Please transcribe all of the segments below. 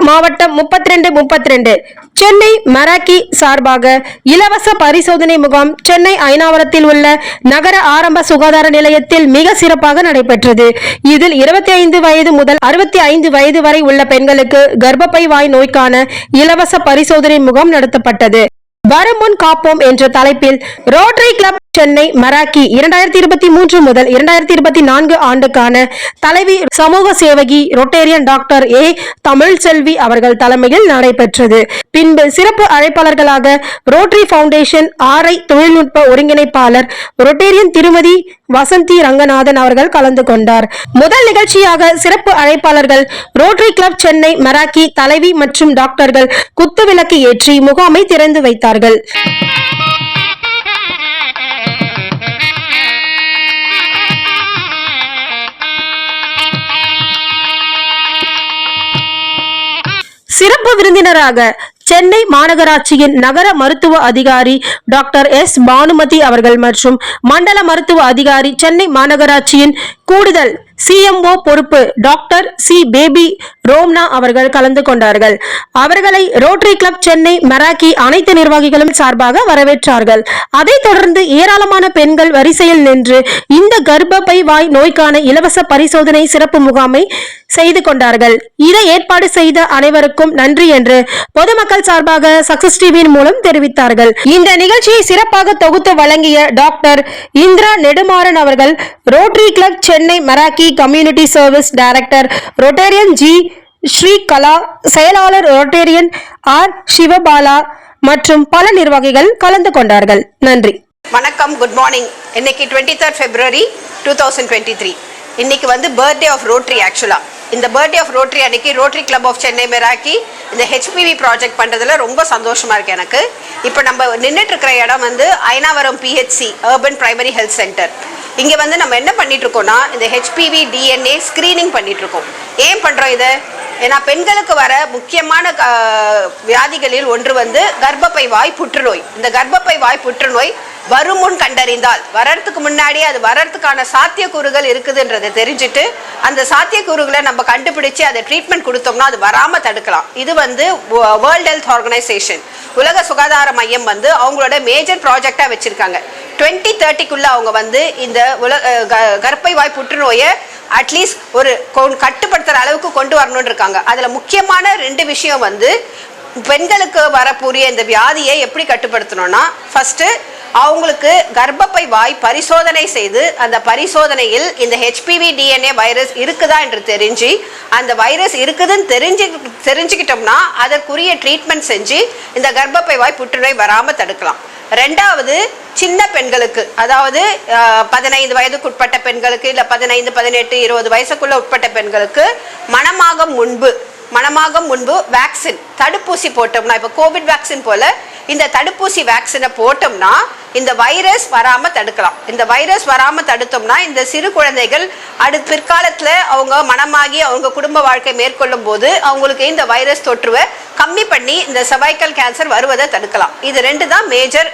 மாவட்டம் முப்பத்தி ரெண்டு முப்பத்தி ரெண்டு சென்னை மராக்கி சார்பாக இலவச பரிசோதனை முகாம் சென்னை ஐநாவரத்தில் உள்ள நகர ஆரம்ப சுகாதார நிலையத்தில் மிக சிறப்பாக நடைபெற்றது. இதில் இருபத்தி ஐந்து வயது முதல் அறுபத்தி ஐந்து வயது வரை உள்ள பெண்களுக்கு கர்ப்பப்பை வாய் நோய்க்கான இலவச பரிசோதனை முகாம் நடத்தப்பட்டது. வரும் முன் காப்போம் என்ற தலைப்பில் ரோட்டரி கிளப் சென்னை மராக்கி இரண்டாயிரத்தி இருபத்தி மூன்று முதல் இரண்டாயிரத்தி இருபத்தி நான்கு ஆண்டுக்கான தலைவி சமூக சேவகி ரொட்டேரியன் டாக்டர் ஏ தமிழ்செல்வி அவர்கள் தலைமையில் நடைபெற்றது. பின்பு சிறப்பு அழைப்பாளர்களாக ரோட்டரி ஃபவுண்டேஷன் ஆர்ஐ தொழில்நுட்ப ஒருங்கிணைப்பாளர் ரொட்டேரியன் திருமதி வசந்தி ரங்கநாதன் அவர்கள் கலந்து கொண்டார். முதல் நிகழ்ச்சியாக சிறப்பு அழைப்பாளர்கள் ரோட்டரி கிளப் சென்னை மராக்கி தலைவி மற்றும் டாக்டர்கள் குத்துவிளக்கு ஏற்றி முகாமை திறந்து வைத்தார்கள். சிறப்பு விருந்தினராக சென்னை மாநகராட்சியின் நகர மருத்துவ அதிகாரி டாக்டர் எஸ் பானுமதி அவர்கள் மற்றும் மண்டல மருத்துவ அதிகாரி சென்னை மாநகராட்சியின் கூடுதல் சிஎம்ஓ பொறுப்பு டாக்டர் சி பேபி ரோம்னா அவர்கள் கலந்து கொண்டார்கள். அவர்களை ரோட்டரி கிளப் சென்னை மெராக்கி அனைத்து நிர்வாகிகளும் சார்பாக வரவேற்றார்கள். அதைத் தொடர்ந்து ஏராளமான பெண்கள் வரிசையில் நின்று இந்த கர்ப்பப்பை வாய் நோய்க்கான இலவச பரிசோதனை சிறப்பு முகாமை செய்து கொண்டார்கள். இதை ஏற்பாடு செய்த அனைவருக்கும் நன்றி என்று பொதுமக்கள் சார்பாக சக்சஸ் டிவியின் மூலம் தெரிவித்தார்கள். இந்த நிகழ்ச்சியை சிறப்பாக தொகுத்து வழங்கிய டாக்டர் இந்திரா நெடுமாறன் அவர்கள் rotary club Chennai Meraki community service director Rotarian G Sri Kala செயலாளர் ரொட்டேரியன் ஆர். சிவபாலா மற்றும் பல நிர்வாகிகள் கலந்து கொண்டார்கள். நன்றி. வணக்கம் குட் மார்னிங் இன்னைக்கு twenty third February two thousand twenty three இன்னைக்கு வந்து பர்த்டே ஆஃப் ரோட்ரி ஆக்சுவலாக இந்த பர்த்டே ஆஃப் ரோட்டரி அன்னைக்கு rotary club of Chennai Meraki இந்த ஹெச்பிவி ப்ராஜெக்ட் பண்ணுறதுல ரொம்ப சந்தோஷமாக இருக்குது எனக்கு. இப்போ நம்ம நின்றுட்டு இருக்கிற இடம் வந்து Ainavaram PHC urban primary health centre இங்கே வந்து நம்ம என்ன பண்ணிட்டுருக்கோம்னா இந்த ஹெச்பிவி டிஎன்ஏ ஸ்க்ரீனிங் பண்ணிகிட்ருக்கோம் இருக்கோம். ஏன் பண்ணுறோம் இதை? ஏன்னா பெண்களுக்கு வர முக்கியமான வியாதிகளில் ஒன்று வந்து கர்ப்பப்பை வாய் புற்றுநோய். இந்த கர்ப்பப்பை வாய் புற்றுநோய் வரும் முன் கண்டறிந்தால். வர்றதுக்கு முன்னாடியே அது வர்றதுக்கான சாத்தியக்கூறுகள் இருக்குதுன்றதை தெரிஞ்சுட்டு அந்த சாத்தியக்கூறுகளை நம்ம கண்டுபிடிச்சு அதை ட்ரீட்மெண்ட் கொடுத்தோம்னா அது வராமல் தடுக்கலாம். இது வந்து வேர்ல்ட் ஹெல்த் ஆர்கனைசேஷன் உலக சுகாதார மையம் வந்து அவங்களோட மேஜர் ப்ராஜெக்டாக வச்சுருக்காங்க. டுவெண்ட்டி தேர்ட்டிக்குள்ளே அவங்க வந்து இந்த உல க- கர்ப்பை வாய் புற்றுநோயை அட்லீஸ்ட் ஒரு கட்டுப்படுத்துகிற அளவுக்கு கொண்டு வரணும்னு இருக்காங்க. அதில் முக்கியமான ரெண்டு விஷயம் வந்து பெண்களுக்கு வரக்கூடிய இந்த வியாதியை எப்படி கட்டுப்படுத்தணும்னா ஃபஸ்ட்டு அவங்களுக்கு கர்ப்பப்பை வாய் பரிசோதனை செய்து அந்த பரிசோதனையில் இந்த ஹெச்பிவி டிஎன்ஏ வைரஸ் இருக்குதா என்று தெரிஞ்சு அந்த வைரஸ் இருக்குதுன்னு தெரிஞ்சு தெரிஞ்சுக்கிட்டோம்னா அதற்குரிய ட்ரீட்மெண்ட் செஞ்சு இந்த கர்ப்பப்பை வாய் புற்றுநோய் வராமல் தடுக்கலாம். ரெண்டாவது சின்ன பெண்களுக்கு அதாவது பதினைந்து வயதுக்கு உட்பட்ட பெண்களுக்கு இல்லை பதினைந்து பதினெட்டு இருபது வயசுக்குள்ள உட்பட்ட பெண்களுக்கு மனமாக முன்பு மனமாகும் முன்பு வேக்சின் தடுப்பூசி போட்டோம்னா இப்போ கோவிட் வேக்சின் போல இந்த தடுப்பூசி வேக்சினை போட்டோம்னா இந்த வைரஸ் வராமல் தடுக்கலாம். இந்த வைரஸ் வராமல் தடுத்தோம்னா இந்த சிறு குழந்தைகள் அடுத்த பிற்காலத்தில் அவங்க மனமாகி அவங்க குடும்ப வாழ்க்கை மேற்கொள்ளும் போது அவங்களுக்கு இந்த வைரஸ் தொற்றுவை கம்மி பண்ணி இந்த செவைக்கல் கேன்சர் வருவதை தடுக்கலாம். இது ரெண்டு தான் மேஜர்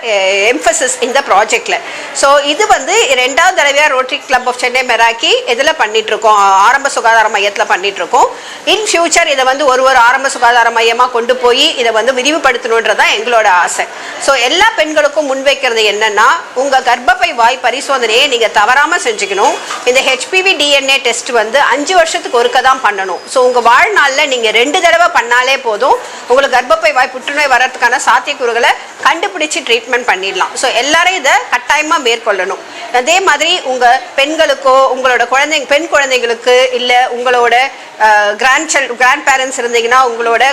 எம்ஃபசிஸ் இந்த ப்ராஜெக்டில் ஸோ இது வந்து ரெண்டாவது தடவையாக rotary club of Chennai Meraki இதில் பண்ணிகிட்ருக்கோம் ஆரம்ப சுகாதார மையத்தில் பண்ணிகிட்ருக்கோம் இன் ஃபியூச்சர் இதை வந்து ஒரு ஒரு ஆரம்ப சுகாதார மையமாக கொண்டு போய் இதை வந்து விரிவுபடுத்தணுன்றதான் எங்களோட ஆசை. ஸோ எல்லா பெண்களுக்கும் முன்வைக்கிறது என்னன்னா உங்கள் கர்ப்பப்பை வாய் பரிசோதனையை நீங்கள் தவறாமல் செஞ்சுக்கணும். இந்த ஹெச்பிவி டிஎன்ஏ டெஸ்ட் வந்து அஞ்சு வருஷத்துக்கு ஒருக்க தான் பண்ணணும். ஸோ உங்கள் வாழ்நாளில் நீங்கள் ரெண்டு தடவை பண்ணாலே போதும். உங்களுக்கு கர்ப்பப்பை வாய் புற்றுநோய் வர்றதுக்கான சாத்தியக்கூறுகளை கண்டுபிடிச்சு ட்ரீட்மெண்ட் பண்ணிடலாம். ஸோ எல்லாரும் இதை கட்டாயமாக மேற்கொள்ளணும். அதே மாதிரி உங்கள் பெண்களுக்கோ உங்களோட குழந்தைங்க பெண் குழந்தைங்களுக்கு இல்லை உங்களோட கிராண்ட் சைல்ட் கிராண்ட் பேரண்ட்ஸ் இருந்தீங்கன்னா உங்களோட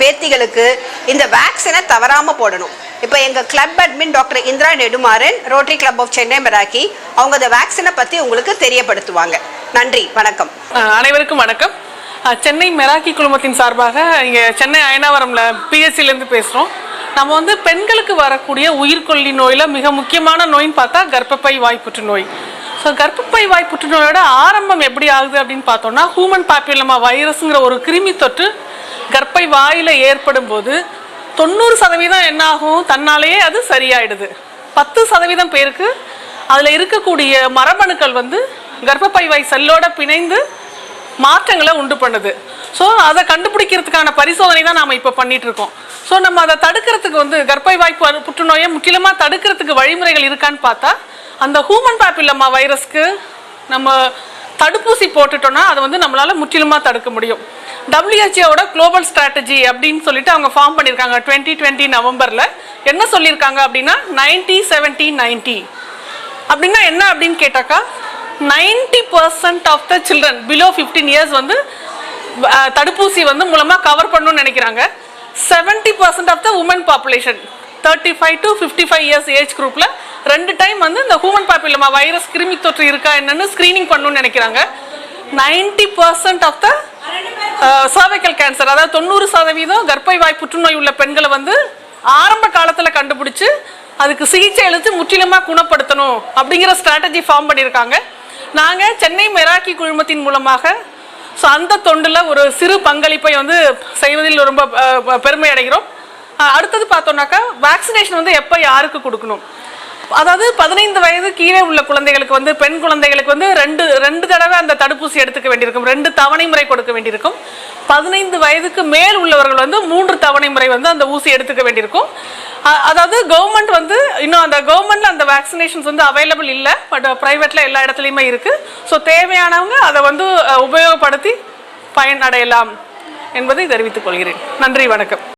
பேத்திகளுக்கு இந்த வேக்சினை தவறாம போடணும். இப்போ எங்க club admin doctor Indira Nedumaran rotary club of Chennai Meraki அவங்க அந்த வேக்சினை பற்றி உங்களுக்கு தெரியப்படுத்துவாங்க. நன்றி வணக்கம். அனைவருக்கும் வணக்கம். சென்னை மெராக்கி குழுமத்தின் சார்பாக இங்கே சென்னை அயனாவரம்ல பிஎஸ்சிலேருந்து பேசுகிறோம் நம்ம வந்து பெண்களுக்கு வரக்கூடிய உயிர்கொல்லி நோயில் மிக முக்கியமான நோயின்னு பார்த்தா கர்ப்பப்பை வாய் புற்றுநோய் ஸோ கர்ப்பப்பை வாய் புற்றுநோயோட ஆரம்பம் எப்படி ஆகுது அப்படின்னு பார்த்தோம்னா ஹூமன் பாப்பிலமா வைரஸுங்கிற ஒரு கிருமி தொற்று கர்ப்பை வாயில் ஏற்படும் போது தொண்ணூறு சதவீதம் என்ன ஆகும் தன்னாலேயே அது சரியாயிடுது. பத்து சதவீதம் பேருக்கு அதில் இருக்கக்கூடிய மரபணுக்கள் வந்து கர்ப்பப்பை வாய் செல்லோட பிணைந்து மாற்றங்களை உண்டு பண்ணுது. ஸோ அதை கண்டுபிடிக்கிறதுக்கான பரிசோதனை தான் நாம் இப்போ பண்ணிட்டு இருக்கோம். ஸோ நம்ம அதை தடுக்கிறதுக்கு வந்து கர்ப்பை வாய்ப்பு புற்றுநோயை முற்றிலுமாக தடுக்கிறதுக்கு வழிமுறைகள் இருக்கான்னு பார்த்தா அந்த ஹூமன் பாப்பில்லமா வைரஸ்க்கு நம்ம தடுப்பூசி போட்டுட்டோம்னா அதை வந்து நம்மளால் முற்றிலுமாக தடுக்க முடியும். டபிள்யூஹெச்ஓட குளோபல் ஸ்ட்ராட்டஜி அப்படின்னு சொல்லிட்டு அவங்க ஃபார்ம் பண்ணியிருக்காங்க. டுவெண்ட்டி டுவெண்ட்டி நவம்பரில். என்ன சொல்லியிருக்காங்க அப்படின்னா நைன்டி செவன்ட்டி நைன்ட்டி அப்படின்னா என்ன அப்படின்னு கேட்டாக்கா ninety percent of the children below fifteen years வந்து தடுப்பூசி வந்து மூலமாக கவர் பண்ணணும்னு நினைக்கிறாங்க. Seventy percent of the women population thirty five to fifty five years age குரூப்பில் ரெண்டு டைம் வந்து இந்த ஹூமன் பாப்புலமா வைரஸ் கிருமி தொற்று இருக்கா என்னன்னு ஸ்க்ரீனிங் பண்ணணும்னு நினைக்கிறாங்க. Ninety percent of the cervical cancer அதாவது தொண்ணூறு சதவீதம் கர்ப்பை வாய் புற்றுநோய் உள்ள பெண்களை வந்து ஆரம்ப காலத்தில் கண்டுபிடிச்சு அதுக்கு சிகிச்சை அளித்து முற்றிலுமாக குணப்படுத்தணும் அப்படிங்கிற ஸ்ட்ராட்டஜி ஃபார்ம் பண்ணியிருக்காங்க. நாங்கள் சென்னை மெராக்கி குழுமத்தின் மூலமாக ஸோ அந்த தொண்டில் ஒரு சிறு பங்களிப்பை வந்து செய்வதில் ரொம்ப பெருமை அடைகிறோம். அடுத்தது பார்த்தோம்னாக்கா வேக்சினேஷன் வந்து எப்போ யாருக்கு கொடுக்கணும்? அதாவது பதினைந்து வயது கீழே உள்ள குழந்தைகளுக்கு வந்து பெண் குழந்தைகளுக்கு வந்து ரெண்டு ரெண்டு தடவை அந்த தடுப்பூசி எடுத்துக்க வேண்டியிருக்கும். ரெண்டு தவணை முறை கொடுக்க வேண்டியிருக்கும். பதினைந்து வயதுக்கு மேல் உள்ளவர்கள் வந்து மூன்று தவணை முறை வந்து அந்த ஊசி எடுத்துக்க வேண்டியிருக்கும். அதாவது கவர்மெண்ட் வந்து இன்னும் அந்த கவர்மெண்ட்ல அந்த வேக்சினேஷன்ஸ் வந்து அவைலபிள் இல்லை. பட் ப்ரைவேட்ல எல்லா இடத்துலையுமே இருக்கு. ஸோ தேவையானவங்க அதை வந்து உபயோகப்படுத்தி பயனடையலாம் என்பதை தெரிவித்துக் கொள்கிறேன். நன்றி வணக்கம்.